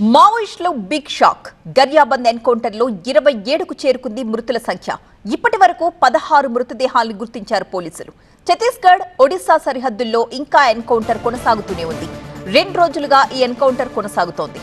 మావోయిస్టులు big shock. గర్యాబంద్ ఎన్కౌంటర్లో ఇరవై ఏడుకు చేరుకుంది మృతుల సంఖ్య. ఇప్పటి వరకు పదహారు మృతదేహాలను గుర్తించారు పోలీసులు. ఛత్తీస్గఢ్ ఒడిశా సరిహద్దుల్లో ఇంకా ఎన్కౌంటర్ కొనసాగుతూనే ఉంది. రెండు రోజులుగా ఈ ఎన్కౌంటర్ కొనసాగుతోంది.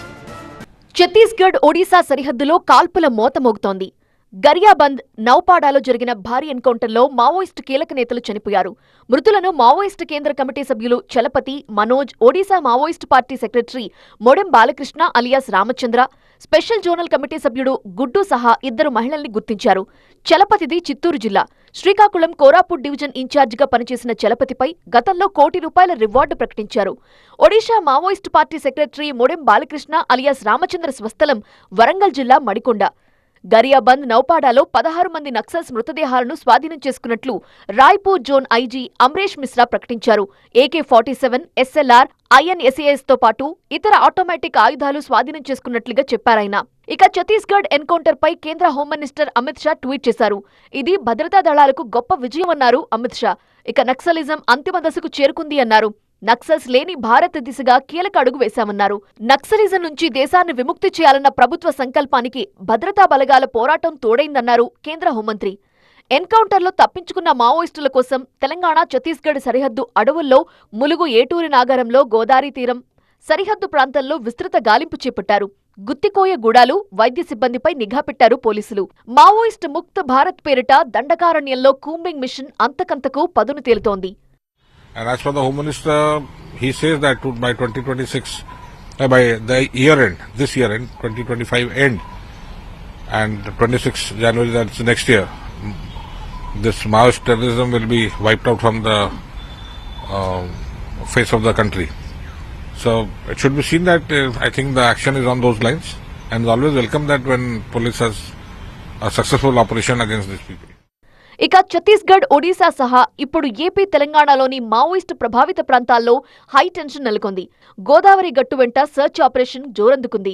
ఛత్తీస్గఢ్ ఒడిశా సరిహద్దులో కాల్పుల మోత మోగుతోంది గరియాబంద్ నౌపాడాలో జరిగిన భారీ ఎన్కౌంటర్లో మావోయిస్టు కీలక నేతలు చనిపోయారు. మృతులను మావోయిస్టు కేంద్ర కమిటీ సభ్యులు Chalapathi Manoj Odisha Maoist party secretary Modem Balakrishna alias Ramachandra special zonal committee సభ్యుడు గుడ్డు సహా ఇద్దరు మహిళల్ని గుర్తించారు. చలపతిది చిత్తూరు జిల్లా. శ్రీకాకుళం కోరాపుట్ డివిజన్ ఇన్ఛార్జిగా పనిచేసిన చలపతిపై గతంలో కోటి రూపాయల రివార్డు ప్రకటించారు. Odisha Maoist party secretary Modem Balakrishna alias Ramachandra స్వస్థలం వరంగల్ జిల్లా మడికొండ. గరియాబంద్ నౌపాడాలో పదహారు మంది నక్సల్స్ మృతదేహాలను స్వాధీనం చేసుకున్నట్లు రాయ్పూర్ జోన్ ఐజీ అమరేష్ మిశ్రా ప్రకటించారు. ఏకే ఫార్టీ సెవెన్ ఎస్ఎల్ఆర్ ఐఎన్ఎస్ఏఎస్తో పాటు ఇతర ఆటోమేటిక్ ఆయుధాలు స్వాధీనం చేసుకున్నట్లుగా చెప్పారాయన ఇక ఛత్తీస్గఢ్ ఎన్కౌంటర్పై కేంద్ర home minister Amit Shah tweet చేశారు. ఇది భద్రతా దళాలకు గొప్ప విజయమన్నారు అమిత్ షా. ఇక నక్సలిజం అంతిమ దశకు చేరుకుంది అన్నారు. నక్సల్స్ లేని భారత్ దిశగా కీలక అడుగు వేశామన్నారు. నక్సలిజం నుంచి దేశాన్ని విముక్తి చేయాలన్న ప్రభుత్వ సంకల్పానికి భద్రతా బలగాల పోరాటం తోడైందన్నారు కేంద్ర హోంమంత్రి. ఎన్కౌంటర్లో తప్పించుకున్న మావోయిస్టుల కోసం తెలంగాణ ఛత్తీస్గఢ్ సరిహద్దు అడవుల్లో ములుగు ఏటూరి నాగరంలో గోదావరి తీరం సరిహద్దు ప్రాంతంలో విస్తృత గాలింపు చేపట్టారు. గుత్తికోయ గూడాలు వైద్య సిబ్బందిపై నిఘా పెట్టారు పోలీసులు. మావోయిస్ట్ ముక్త భారత్ పేరిట దండకారణ్యంలో కూంబింగ్ మిషన్ అంతకంతకు పదును తేలుతోంది. And as for the Home Minister, he says that by 2026, uh, by the year end, this year end, 2025 end, and 26 January, that's next year, this Maoist terrorism will be wiped out from the uh, face of the country. So it should be seen that uh, I think the action is on those lines, and always welcome that when police has a successful operation against these people. ఇక ఛత్తీస్గఢ్ ఒడిశా సహా ఇప్పుడు AP తెలంగాణలోని Maoist ప్రభావిత ప్రాంతాల్లో high tension నెలకొంది. గోదావరి గట్టు వెంట search operation జోరందుకుంది.